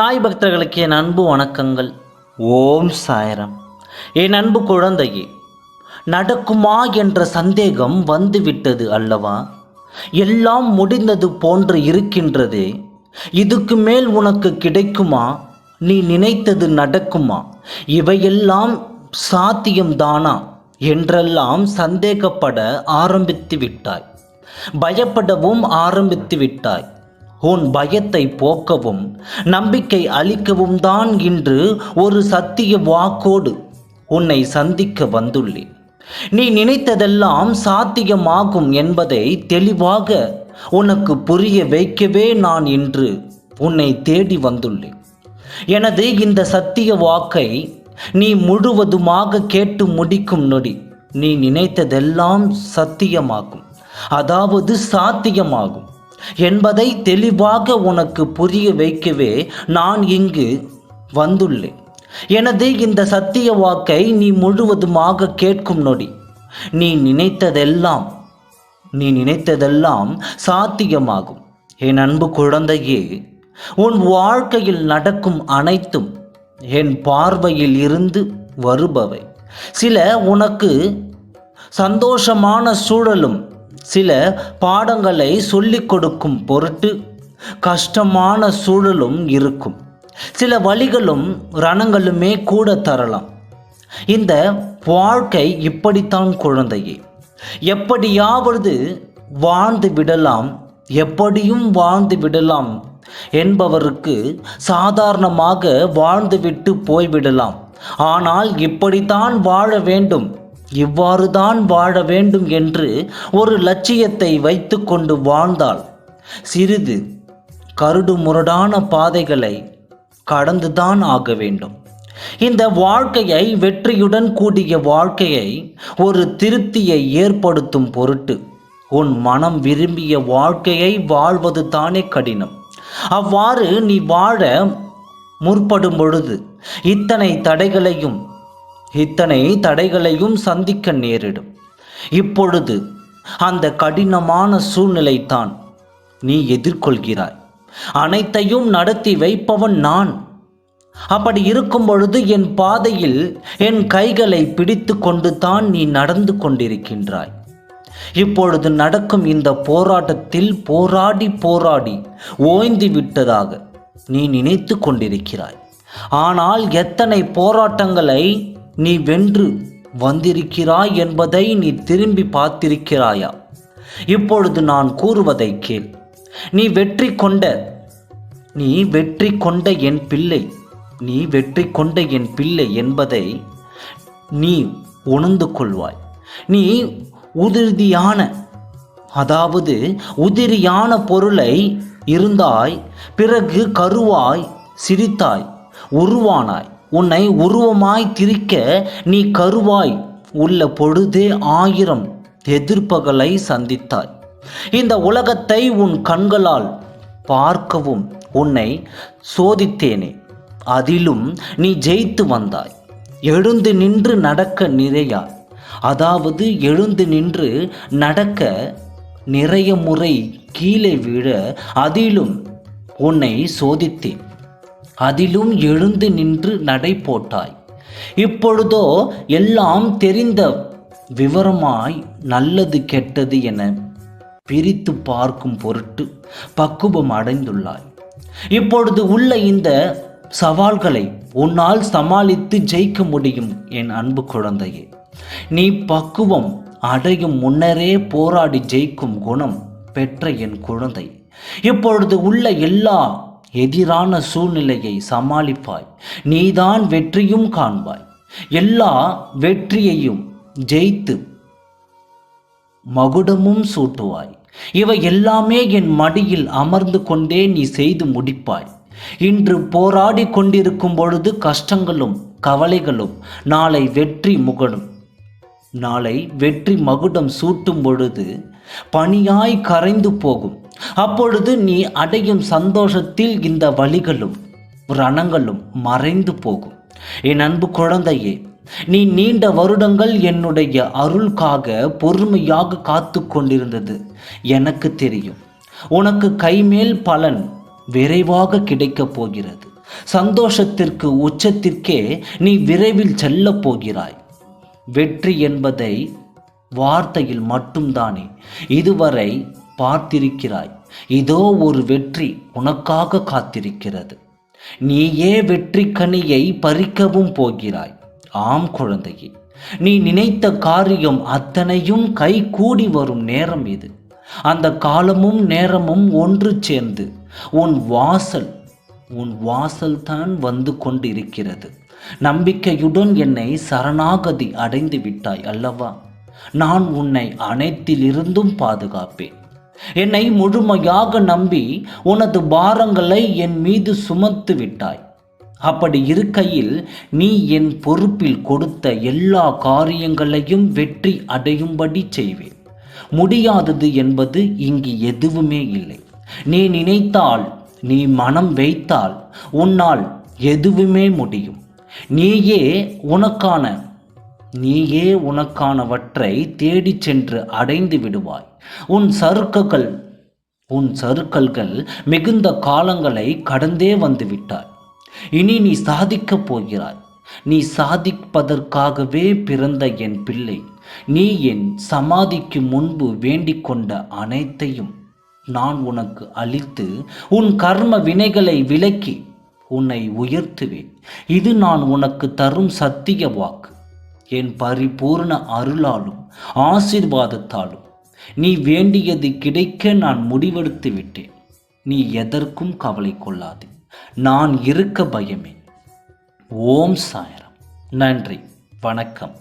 சாய் பக்தர்களுக்கு என் அன்பு வணக்கங்கள். ஓம் சாயரம். என் அன்பு குழந்தையே நடக்குமா என்ற சந்தேகம் வந்துவிட்டது அல்லவா? எல்லாம் முடிந்தது போன்று இருக்கின்றதே இதுக்கு மேல் உனக்கு கிடைக்குமா? நீ நினைத்தது நடக்குமா? இவையெல்லாம் சாத்தியம்தானா? என்றெல்லாம் சந்தேகப்பட ஆரம்பித்து விட்டாய் பயப்படவும் ஆரம்பித்து விட்டாய் உன் பயத்தை போக்கவும் நம்பிக்கை அளிக்கவும் தான் இன்று ஒரு சத்திய வாக்கோடு உன்னை சந்திக்க வந்துள்ளேன். நீ நினைத்ததெல்லாம் சாத்தியமாகும் என்பதை தெளிவாக உனக்கு புரிய வைக்கவே நான் இன்று உன்னை தேடி வந்துள்ளேன். எனது இந்த சத்திய வாக்கை நீ முழுவதுமாக கேட்டு முடிக்கும் நொடி நீ நினைத்ததெல்லாம் சத்தியமாகும். அதாவது சாத்தியமாகும். என்பதை தெளிவாக உனக்கு புரிய வைக்கவே நான் இங்கு வந்துள்ளேன். எனது இந்த சத்திய வாக்கை நீ முழுவதுமாக கேட்கும் நொடி. நீ நினைத்ததெல்லாம் நீ நினைத்ததெல்லாம் சாத்தியமாகும். என் அன்பு குழந்தையே உன் வாழ்க்கையில் நடக்கும் அனைத்தும் என் பார்வையில் இருந்து வருபவை. சில உனக்கு சந்தோஷமான சூழலும் சில பாடங்களை சொல்லிக் கொடுக்கும் பொருட்டு கஷ்டமான சூழலும் இருக்கும். சில வழிகளும் ரணங்களுமே கூட தரலாம். இந்த வாழ்க்கை இப்படித்தான் குழந்தையே. எப்படியாவது வாழ்ந்து விடலாம் எப்படியும் வாழ்ந்து விடலாம் என்பவருக்கு சாதாரணமாக வாழ்ந்துவிட்டு போய்விடலாம். ஆனால் இப்படித்தான் வாழ வேண்டும். இவ்வாறு தான் வாழ வேண்டும் என்று ஒரு லட்சியத்தை வைத்துக்கொண்டு வாழ்ந்தால் சிறிது கருடு முரடான பாதைகளை கடந்துதான் ஆக வேண்டும். இந்த வாழ்க்கையை வெற்றியுடன் கூடிய வாழ்க்கையை ஒரு திருப்தியை ஏற்படுத்தும் பொருட்டு உன் மனம் விரும்பிய வாழ்க்கையை வாழ்வது தானே கடினம். அவ்வாறு நீ வாழ முற்படும் பொழுது இத்தனை தடைகளையும் இத்தனை தடைகளையும் சந்திக்க நேரிடும். இப்பொழுது அந்த கடினமான சூழ்நிலைத்தான் நீ எதிர்கொள்கிறாய். அனைத்தையும் நடத்தி வைப்பவன் நான். அப்படி இருக்கும் பொழுது என் பாதையில் என் கைகளை பிடித்து கொண்டு தான் நீ நடந்து கொண்டிருக்கின்றாய். இப்பொழுது நடக்கும் இந்த போராட்டத்தில் போராடி போராடி ஓய்ந்து விட்டதாக நீ நினைத்து கொண்டிருக்கிறாய். ஆனால் எத்தனை போராட்டங்களை நீ வென்று வந்திருக்கிறாய் என்பதை நீ திரும்பி பார்த்திருக்கிறாயா? இப்பொழுது நான் கூறுவதை கேள். நீ வெற்றி கொண்ட நீ வெற்றி கொண்ட என் பிள்ளை நீ வெற்றி கொண்ட என் பிள்ளை என்பதை நீ உணர்ந்து கொள்வாய். நீ உதிர்தியான அதாவது உதிரியான பொருளை இருந்தாய் பிறகு கருவாய் சிரித்தாய் உருவானாய். உன்னை உருவமாய் திரிக்க நீ கருவாய். உள்ள பொழுதே ஆயிரம் எதிர்ப்புகளை சந்தித்தாய். இந்த உலகத்தை உன் கண்களால் பார்க்கவும் உன்னை சோதித்தேனே. அதிலும் நீ ஜெயித்து வந்தாய். எழுந்து நின்று நடக்க நிறையாய். அதாவது எழுந்து நின்று நடக்க நிறைய முறை கீழே விழ அதிலும் உன்னை சோதித்தேன். அதிலும் எழுந்து நின்று நடை போட்டாய். இப்பொழுதோ எல்லாம் தெரிந்த விவரமாய் நல்லது கெட்டது என பிரித்து பார்க்கும் பொருட்டு பக்குவம் அடைந்துள்ளாய். இப்பொழுது உள்ள இந்த சவால்களை உன்னால் சமாளித்து ஜெயிக்க முடியும் என் அன்பு குழந்தையே. நீ பக்குவம் அடையும் முன்னரே போராடி ஜெயிக்கும் குணம் பெற்ற என் குழந்தை. இப்பொழுது உள்ள எல்லா எதிரான சூழ்நிலையை சமாளிப்பாய். நீதான் வெற்றியும் காண்பாய். எல்லா வெற்றியையும் ஜெயித்து மகுடமும் சூட்டுவாய். இவை எல்லாமே என் மடியில் அமர்ந்து கொண்டே நீ செய்து முடிப்பாய். இன்று போராடி கொண்டிருக்கும் பொழுது கஷ்டங்களும் கவலைகளும் நாளை வெற்றி முகடும். நாளை வெற்றி மகுடம் சூட்டும் பொழுது பனியாய் கரைந்து போகும். அப்பொழுது நீ அடையும் சந்தோஷத்தில் இந்த வழிகளும் ரணங்களும் மறைந்து போகும். என் அன்பு குழந்தையே நீ நீண்ட வருடங்கள் என்னுடைய அருள்காக பொறுமையாக காத்து கொண்டிருந்தது. எனக்கு தெரியும் உனக்கு கைமேல் பலன் விரைவாக கிடைக்கப் போகிறது. சந்தோஷத்திற்கு உச்சத்திற்கே நீ விரைவில் செல்லப் போகிறாய். வெற்றி என்பதை வார்த்தையில் மட்டும்தானே இதுவரை பார்த்திருக்கிறாய் இதோ ஒரு வெற்றி உனக்காக காத்திருக்கிறது. நீயே வெற்றி கனியை பறிக்கவும் போகிறாய். ஆம் குழந்தையே நீ நினைத்த காரியம் அத்தனையும் கை கூடி வரும் நேரம் இது. அந்த காலமும் நேரமும் ஒன்று சேர்ந்து உன் வாசல் உன் வாசல்தான் வந்து கொண்டிருக்கிறது. நம்பிக்கையுடன் என்னை சரணாகதி அடைந்து விட்டாய் அல்லவா? நான் உன்னை அனைத்திலிருந்தும் பாதுகாப்பேன். என்னை முழுமையாக நம்பி உனது பாரங்களை என் மீது சுமத்து விட்டாய். அப்படி இருக்கையில் நீ என் பொறுப்பில் கொடுத்த எல்லா காரியங்களையும் வெற்றி அடையும்படி செய்வேன். முடியாதது என்பது இங்கு எதுவுமே இல்லை. நீ நினைத்தால் நீ மனம் வைத்தால் உன்னால் எதுவுமே முடியும். நீயே உனக்கான நீயே உனக்கானவற்றை தேடிச் சென்று அடைந்து விடுவாய். உன் சறுக்குகள் உன் சறுக்கல்கள் மிகுந்த காலங்களை கடந்தே வந்துவிட்டாய். இனி நீ சாதிக்கப் போகிறாய். நீ சாதிப்பதற்காகவே பிறந்த என் பிள்ளை. நீ என் சமாதிக்கு முன்பு வேண்டிக் கொண்ட அனைத்தையும் நான் உனக்கு அளித்து உன் கர்ம வினைகளை விலக்கி உன்னை உயர்த்துவேன். இது நான் உனக்கு தரும் சத்திய வாக்கு. என் பரிபூர்ண அருளாலும் ஆசீர்வாதத்தாலும் நீ வேண்டியது கிடைக்க நான் முடிவெடுத்து விட்டேன். நீ எதற்கும் கவலை கொள்ளாது. நான் இருக்க பயமே. ஓம் சாயரம். நன்றி. வணக்கம்.